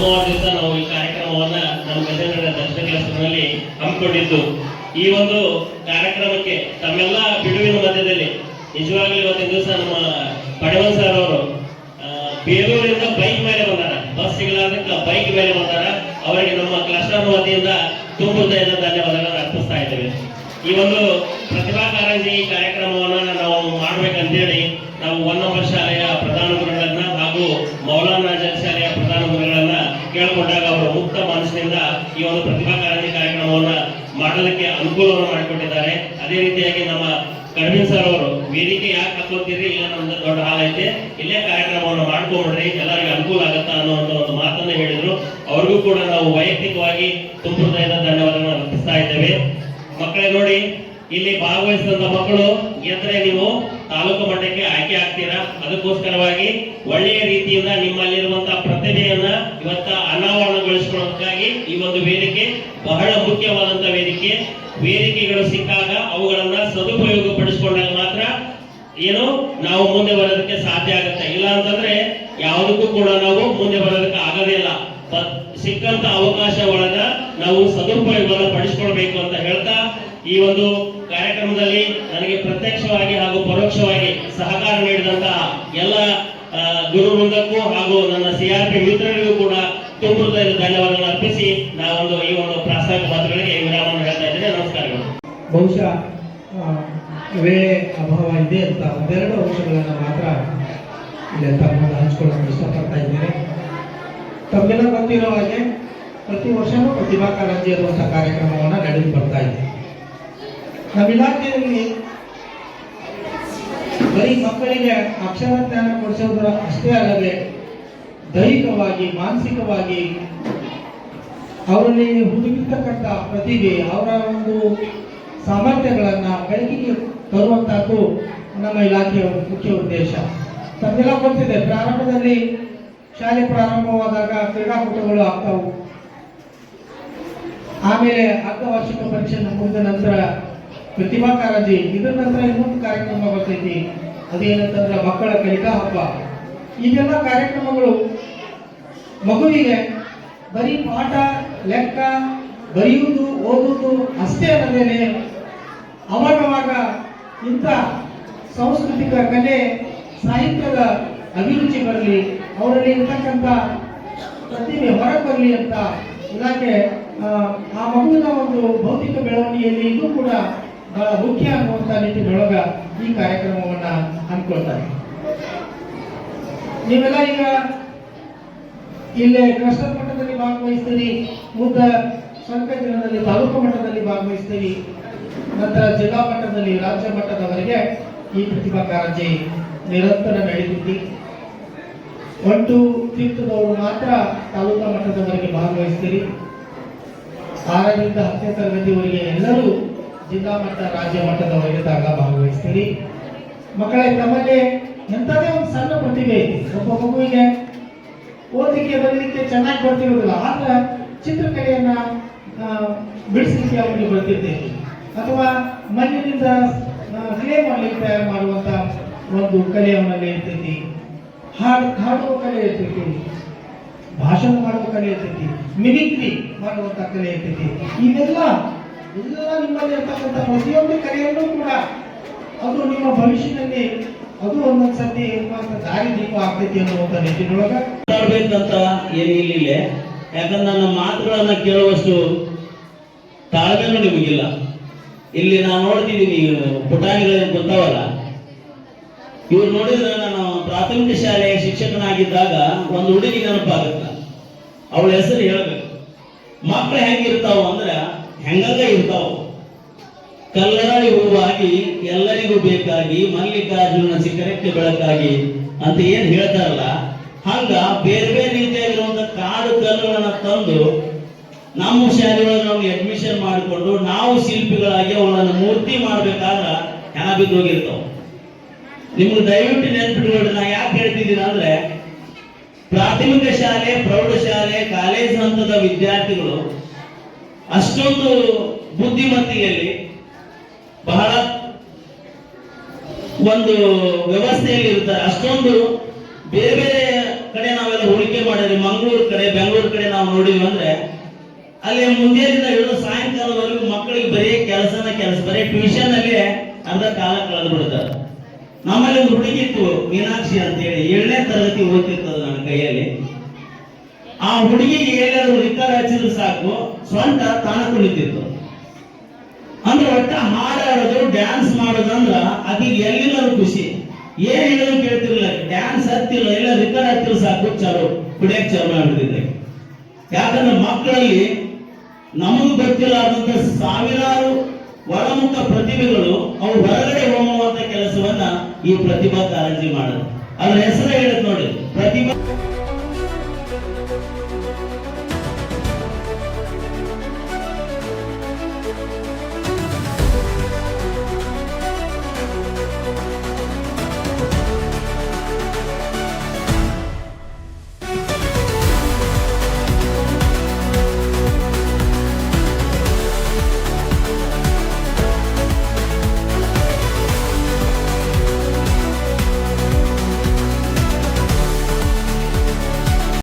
ಸೋಮವಾರ ದಿವಸ ನಾವು ಈ ಕಾರ್ಯಕ್ರಮವನ್ನ ನಮ್ಮ ಗಜೇಂದ್ರ ದರ್ಶನ ಕ್ಲಾಸ್ನಲ್ಲಿ ಹಮ್ಮಿಕೊಂಡಿದ್ದು. ಈ ಒಂದು ಕಾರ್ಯಕ್ರಮಕ್ಕೆ ತಮ್ಮೆಲ್ಲ ಬಿಡುವಿನ ಮಧ್ಯದಲ್ಲಿ, ನಿಜವಾಗ್ಲೂ ಇವತ್ತಿನ ದಿವಸ ನಮ್ಮ ಪಡವನ್ ಸರ್ ಅವರು ಬೇಲೂರಿಂದ ಬೈಕ್ ಮೇಲೆ ಬಂದಾರ. ಬಸ್ ಸಿಗಲಾರ್ದಕ್ಕೆ ಬೈಕ್ ಮೇಲೆ ಬಂದಾರ. ಅವರಿಗೆ ನಮ್ಮ ಕ್ಲಸ್ಟರ್ ವತಿಯಿಂದ ತುಂಬ ಧನ್ಯವಾದಗಳನ್ನು ಅರ್ಪಿಸ್ತಾ ಇದ್ದೇವೆ. ಈ ಒಂದು ಪ್ರತಿಭಾ ಕಾರಂಜಿ ಕಾರ್ಯಕ್ರಮವನ್ನ ನಾವು ಮಾಡ್ಬೇಕಂತೇಳಿ ನಾವು ಒನ್ ನಂಬರ್ ಶಾಲೆಯ ಪ್ರಧಾನ ಗುರುಗಳನ್ನ ಹಾಗೂ ಮೌಲಾನಾ ಆಜಾದ್ ಶಾಲೆಯ ಪ್ರಧಾನ ಗುರುಗಳನ್ನ ಕೇಳಿಕೊಂಡಾಗ ಅವರ ಮುಕ್ತ ಮನಸ್ಸಿನಿಂದ ಈ ಒಂದು ಪ್ರತಿಭಾ ಕಾರಂಜಿ ಕಾರ್ಯಕ್ರಮವನ್ನ ಮಾಡಲಿಕ್ಕೆ ಅನುಕೂಲವನ್ನು ಮಾಡಿಕೊಟ್ಟಿದ್ದಾರೆ. ಅದೇ ರೀತಿಯಾಗಿ ನಮ್ಮ ಕಡ್ಮಿನ್ ಸರ್ ಅವರು, ವೇದಿಕೆ ಯಾಕೆ ಹಾಕೋತೀರಿ ಇಲ್ಲ ನಮ್ದು ದೊಡ್ಡ ಹಾಲ್ ಐತೆ. ಇಲ್ಲೇ ಕಾರ್ಯಕ್ರಮವನ್ನು ಮಾಡ್ಕೊಂಡ್ರಿ, ಎಲ್ಲರಿಗೂ ಅನುಕೂಲ ಆಗುತ್ತಾ ಅನ್ನುವಂತ ಒಂದು ಮಾತನ್ನ ಹೇಳಿದ್ರು. ಅವ್ರಿಗೂ ಕೂಡ ನಾವು ವೈಯಕ್ತಿಕವಾಗಿ ತುಂಬ ಧನ್ಯವಾದಗಳನ್ನು ಅರ್ಪಿಸ್ತಾ ಇದ್ದೇವೆ. ಮಕ್ಕಳೇ ನೋಡಿ, ಇಲ್ಲಿ ಭಾಗವಹಿಸಿದಂತ ಮಕ್ಕಳು ಗೆದ್ರೆ ನೀವು ಅದಕ್ಕೋಸ್ಕರವಾಗಿ ಒಳ್ಳೆಯ ರೀತಿಯಿಂದ ನಿಮ್ಮಲ್ಲಿರುವಂತಹ ಪ್ರತಿಭೆಯನ್ನ ಇವತ್ತ ಅನಾವರಣಗೊಳಿಸಿಕೊಳ್ಳೋದಕ್ಕಾಗಿ ಈ ಒಂದು ವೇದಿಕೆ ಬಹಳ ಮುಖ್ಯವಾದಂತ ವೇದಿಕೆ. ವೇದಿಕೆಗಳು ಸಿಕ್ಕಾಗ ಅವುಗಳನ್ನ ಸದುಪಯೋಗ ಪಡಿಸಿಕೊಂಡಾಗ ಮಾತ್ರ ಏನು ನಾವು ಮುಂದೆ ಬರೋದಕ್ಕೆ ಸಾಧ್ಯ ಆಗುತ್ತೆ. ಇಲ್ಲ ಅಂತಂದ್ರೆ ಯಾವುದಕ್ಕೂ ಕೂಡ ನಾವು ಮುಂದೆ ಬರೋದಕ್ಕೆ ಆಗೋದೇ ಇಲ್ಲ. ಸಿಕ್ಕಂತ ಅವಕಾಶ ಒಳಗ ನಾವು ಸದುಪಯೋಗವನ್ನು ಪಡಿಸ್ಕೊಳ್ಬೇಕು ಅಂತ ಹೇಳ್ತಾ ಈ ಒಂದು ಕಾರ್ಯಕ್ರಮದಲ್ಲಿ ನನಗೆ ಪ್ರತ್ಯಕ್ಷವಾಗಿ ಹಾಗೂ ಪರೋಕ್ಷವಾಗಿ ಸಹಕಾರ ನೀಡಿದಂತಹ ಎಲ್ಲ ಗುರುವೃಂದಕ್ಕೂ ಗುರು ವೃಂದಕ್ಕೂ ಹಾಗೂ ನನ್ನ ಸಿಆರ್ಪಿ ಮಿತ್ರರಿಗೂ ಕೂಡ ತುಂಬ ಧನ್ಯವಾದಗಳನ್ನು ಅರ್ಪಿಸಿ ನಾವೊಂದು ಈ ಒಂದು ಪ್ರಾಸ್ತಾವಿಕ ಮಾತುಗಳಿಗೆ ವಿರಾಮವನ್ನು ಹೇಳ್ತಾ ಇದ್ದೇನೆ. ನಮಸ್ಕಾರಗಳು. ಬಹುಶಃ ವೇಳೆ ಅಭಾವ ಇದೆ ಅಂತ ಒಂದೆರಡು ಅಂಶಗಳನ್ನು ಮಾತ್ರ ಇಲ್ಲಿ ತಮ್ಮನ್ನು ಹಂಚ್ಕೊಳ್ಳೋಕೆ ಇಷ್ಟಪಡ್ತಾ ಇದ್ದೇನೆ. ತಮ್ಮೆಲ್ಲ ಗೊತ್ತಿರೋ ಹಾಗೆ ಪ್ರತಿ ವರ್ಷವೂ ಪ್ರತಿಭಾ ಕಾರಂಜಿ ಅನ್ನುವಂಥ ಕಾರ್ಯಕ್ರಮವನ್ನು ನಡೆದು ಬರ್ತಾ ಇದೆ. ನಮ್ಮ ಇಲಾಖೆಯಲ್ಲಿ ಬರೀ ಮಕ್ಕಳಿಗೆ ಅಕ್ಷರ ಜ್ಞಾನ ಕೊಡಿಸೋದ್ರ ಅಷ್ಟೇ ಅಲ್ಲದೆ ದೈಹಿಕವಾಗಿ, ಮಾನಸಿಕವಾಗಿ ಅವರಲ್ಲಿ ಹುಡುಕಿರ್ತಕ್ಕಂಥ ಪ್ರತಿಭೆ, ಅವರ ಒಂದು ಸಾಮರ್ಥ್ಯಗಳನ್ನ ಬೆಳಕಿಗೆ ತರುವಂತಹದ್ದು ನಮ್ಮ ಇಲಾಖೆಯ ಮುಖ್ಯ ಉದ್ದೇಶ. ತಮಗೆಲ್ಲ ಗೊತ್ತಿದೆ ಪ್ರಾರಂಭದಲ್ಲಿ ಶಾಲೆ ಪ್ರಾರಂಭವಾದಾಗ ಕ್ರೀಡಾಕೂಟಗಳು ಆಗ್ತಾವು. ಆಮೇಲೆ ಅರ್ಧ ವಾರ್ಷಿಕ ಪರೀಕ್ಷೆ ಮುಗಿದ ನಂತರ ಪ್ರತಿಭಾ ಕಾರಂಜಿ. ಇದರ ನಂತರ ಇನ್ನೊಂದು ಕಾರ್ಯಕ್ರಮ ಬರ್ತೈತಿ. ಅದೇನಂತಂದ್ರೆ ಮಕ್ಕಳ ಕಲಿಕಾ ಹಬ್ಬ. ಇದೆಲ್ಲ ಕಾರ್ಯಕ್ರಮಗಳು. ಮಗುವಿಗೆ ಬರೀ ಪಾಠ ಲೆಕ್ಕ ಬರೆಯುವುದು ಓದುವುದು ಅಷ್ಟೇ ಅಲ್ಲದೇನೆ ಅವಾಗವಾಗ ಇಂಥ ಸಾಂಸ್ಕೃತಿಕ ಕಲೆ ಸಾಹಿತ್ಯದ ಅಭಿರುಚಿ ಬರಲಿ ಅವರಲ್ಲಿ ಇರ್ತಕ್ಕಂಥ ಪ್ರತಿಭೆ ಹೊರಗೆ ಬರಲಿ ಅಂತ ಇಲಾಖೆ ಆ, ಮಗುವಿನ ಒಂದು ಭೌತಿಕ ಬೆಳವಣಿಗೆಯಲ್ಲಿ ಇದು ಕೂಡ ಬಹಳ ಮುಖ್ಯ ಅನ್ನುವಂಥ ನಿಟ್ಟಿನೊಳಗ ಈ ಕಾರ್ಯಕ್ರಮವನ್ನ ಹಮ್ಮಿಕೊಳ್ತಾರೆ. ನೀವೆಲ್ಲ ಈಗ ಇಲ್ಲೇ ಕ್ಲಸ್ಟರ್ ಮಟ್ಟದಲ್ಲಿ ಭಾಗವಹಿಸ್ತೀರಿ ಮುದ್ದ ಸಂಖ್ಯೆ ದಿನದಲ್ಲಿ ತಾಲೂಕು ಮಟ್ಟದಲ್ಲಿ ಭಾಗವಹಿಸ್ತೀರಿ, ನಂತರ ಜಿಲ್ಲಾ ಮಟ್ಟದಲ್ಲಿ ರಾಜ್ಯ ಮಟ್ಟದವರೆಗೆ ಈ ಪ್ರತಿಭಾ ಕಾರಂಜಿ ನಿರಂತರ ನಡೆಯುತ್ತಿ ಟು ಫಿಫ್ತ್ದವರು ಮಾತ್ರ ತಾಲೂಕಾ ಮಟ್ಟದವರೆಗೆ ಭಾಗವಹಿಸ್ತೀರಿ. ಆರರಿಂದ ಹತ್ತನೇ ತರಗತಿವರೆಗೆ ಎಲ್ಲರೂ ಜಿಲ್ಲಾ ಮಟ್ಟ ರಾಜ್ಯ ಮಟ್ಟದವರೆಗೆ ತಾಗ ಭಾಗವಹಿಸ್ತೀರಿ. ಮಕ್ಕಳೇ ತಮಗೆ ಎಂಥದೇ ಒಂದು ಸಣ್ಣ ಪ್ರತಿಭೆ ಐತಿ ಒಬ್ಬ ಮಗುವಿಗೆ ಓದಲಿಕ್ಕೆ ಬರಲಿಕ್ಕೆ ಚೆನ್ನಾಗಿ ಬರ್ತಿರೋದಿಲ್ಲ. ಆದ್ರೆ ಚಿತ್ರಕಲೆಯನ್ನ ಬಿಡಿಸಲಿಕ್ಕೆ ಅವರಿಗೆ ಬರ್ತಿರ್ತೈತಿ ಅಥವಾ ಮಣ್ಣಿನಿಂದ ಕ್ಲೇ ಮಾಡಲಿಕ್ಕೆ ತಯಾರು ಮಾಡುವಂತ ಒಂದು ಕಲೆ ಅವನಲ್ಲಿ ಇರ್ತೈತಿ. ಹಾಡು, ಹಾಡುವ ಕಲೆ ಇರ್ತೈತಿ. ಭಾಷಣ ಮಾಡುವ ಕಲೆ ಇರ್ತೈತಿ. ಮಿಮಿಕ್ರಿ ಮಾಡುವಂತ ಕಲೆ ಇರ್ತೈತಿ. ಇವೆಲ್ಲ ಎಲ್ಲ ನಿಮ್ಮಲ್ಲಿ ಇರ್ತಕ್ಕಂಥ ಪ್ರತಿಯೊಂದು ಕಲೆಯನ್ನು ಕೂಡ ಅದು ನಿಮ್ಮ ಭವಿಷ್ಯದಲ್ಲಿ ಅದು ಒಂದೊಂದ್ ಇರುವಂತ ದಾರಿ ದೀಪ ಆಗ್ತೈತಿ ಅನ್ನುವಂಥ ನಿಟ್ಟಿನೊಳಗ. ಮಾತಾಡ್ಬೇಕಂತ ಏನಿಲ್ಲ ಯಾಕಂದ್ರೆ ನನ್ನ ಮಾತುಗಳನ್ನ ಕೇಳುವಷ್ಟು ತಾಳ್ಮೆನೂ ನಿಮಗಿಲ್ಲ. ಇಲ್ಲಿ ನಾನು ನೋಡ್ತಿದ್ದೀನಿ ಪುಟಾಣಿಗಳೇನು ಗೊತ್ತಾವಲ್ಲ? ಇವ್ರು ನೋಡಿದ್ರೆ ನಾನು ಪ್ರಾಥಮಿಕ ಶಾಲೆಯ ಶಿಕ್ಷಕನಾಗಿದ್ದಾಗ ಒಂದು ಹುಡುಗಿ ನೆನಪಾಗತ್ತ. ಅವಳ ಹೆಸರು ಹೇಳ್ಬೇಕು. ಮಕ್ಕಳು ಹೆಂಗಿರ್ತಾವ ಅಂದ್ರೆ ಹೆಂಗಂಗ ಇರ್ತಾವ ಕಲ್ಲರಳಿ ಹೂವಾಗಿ ಎಲ್ಲರಿಗೂ ಬೇಕಾಗಿ ಮಲ್ಲಿಕಾರ್ಜುನ ಶಿಖರಕ್ಕೆ ಬೆಳಕಾಗಿ ಅಂತ ಏನ್ ಹೇಳ್ತಾರಲ್ಲ, ಹಂಗ ಬೇರೆ ಬೇರೆ ರೀತಿಯಾಗಿರುವಂತ ಕಾಡು ಕಲ್ಲುಗಳನ್ನ ತಂದು ನಮ್ಮ ಶಾಲೆಯೊಳಗೆ ನಾವು ಅಡ್ಮಿಷನ್ ಮಾಡಿಕೊಂಡು ನಾವು ಶಿಲ್ಪಿಗಳಾಗಿ ಅವನನ್ನು ಮೂರ್ತಿ ಮಾಡ್ಬೇಕಾದ್ರ ಹೆಣ ಬಿದ್ದು ಹೋಗಿರ್ತಾವ. ನಿಮ್ಗೆ ದಯವಿಟ್ಟು ನೆನ್ಪಿಟ್ಕೊಳ್ಳಿ ನಾ ಯಾಕೆ ಹೇಳ್ತಿದ್ದೀನಿ ಅಂದ್ರೆ, ಪ್ರಾಥಮಿಕ ಶಾಲೆ, ಪ್ರೌಢಶಾಲೆ, ಕಾಲೇಜ್ ಹಂತದ ವಿದ್ಯಾರ್ಥಿಗಳು ಅಷ್ಟೊಂದು ಬುದ್ಧಿಮತ್ತಿಯಲ್ಲಿ ಬಹಳ ಒಂದು ವ್ಯವಸ್ಥೆಯಲ್ಲಿ ಇರ್ತಾರೆ ಅಷ್ಟೊಂದು ಬೇರೆ ಬೇರೆ ಕಡೆ ನಾವೆಲ್ಲ ಹೂಡಿಕೆ ಮಾಡಿದ್ರೆ ಮಂಗಳೂರು ಕಡೆ, ಬೆಂಗಳೂರು ಕಡೆ ನಾವು ನೋಡಿದ್ವಿ ಅಂದ್ರೆ ಅಲ್ಲಿ ಮುಂಜಾನೆಯಿಂದ ಹಿಡಿದು ಸಾಯಂಕಾಲವರೆಗೂ ಮಕ್ಕಳಿಗೆ ಬರೀ ಕೆಲಸನ ಕೆಲಸ, ಬರೀ ಟ್ಯೂಷನ್ ಅಲ್ಲಿ ಅರ್ಧ ಕಾಲ ಕಳೆದು ಬಿಡ್ತಾರೆ. ನಮ್ಮಲ್ಲಿ ಒಂದು ಹುಡುಗಿತ್ತು ಮೀನಾಕ್ಷಿ ಅಂತ ಹೇಳಿ ಏಳನೇ ತರಗತಿ ಓದ್ತಿರ್ತದ ನನ್ನ ಕೈಯಲ್ಲಿ. ಆ ಹುಡುಗಿಗೆ ಎಲ್ಲಾದ್ರು ರಿಕಾರ್ಡ್ ಹಚ್ಚಿದ್ರು ಸಾಕು. ಸ್ವಂತ ತಾಣ ಕುಳಿತಿತ್ತು ಅಂದ್ರೆ ಒಟ್ಟ ಹಾಡಾಡೋದು ಡ್ಯಾನ್ಸ್ ಮಾಡೋದಂದ್ರ ಅಂದ್ರ ಆಕಿಗೆ ಎಲ್ಲಿಲ್ಲರೂ ಖುಷಿ. ಏನ್ ಹೇಳೋದು ಕೇಳ್ತಿರ್ಲಿಲ್ಲ. ಡ್ಯಾನ್ಸ್ ಹತ್ತಿಲ್ಲ, ಇಲ್ಲ ರಿಕಾರ್ಡ್ ಹತ್ತಿರ ಸಾಕು. ಚಲೋ. ಕುಡಿಯಕ್ ಚಲೋ ಮಾಡ್ಬಿಟ್ಟಿದ್ರೆ ಯಾಕಂದ್ರೆ ಮಕ್ಕಳಲ್ಲಿ ನಮಗೂ ಗೊತ್ತಿಲ್ಲಾದಂತ ಸಾವಿರಾರು ಒಳಮುಖ ಪ್ರತಿಭೆಗಳು ಅವು ಹೊರಗಡೆ ಹೋಗುವಂತ ಕೆಲಸವನ್ನ ಈ ಪ್ರತಿಭಾ ಕಾರಂಜಿ ಮಾಡೋದು. ಅದ್ರ ಹೆಸರೇ ಹೇಳುತ್ತೆ ನೋಡಿ. ಪ್ರತಿಭಾ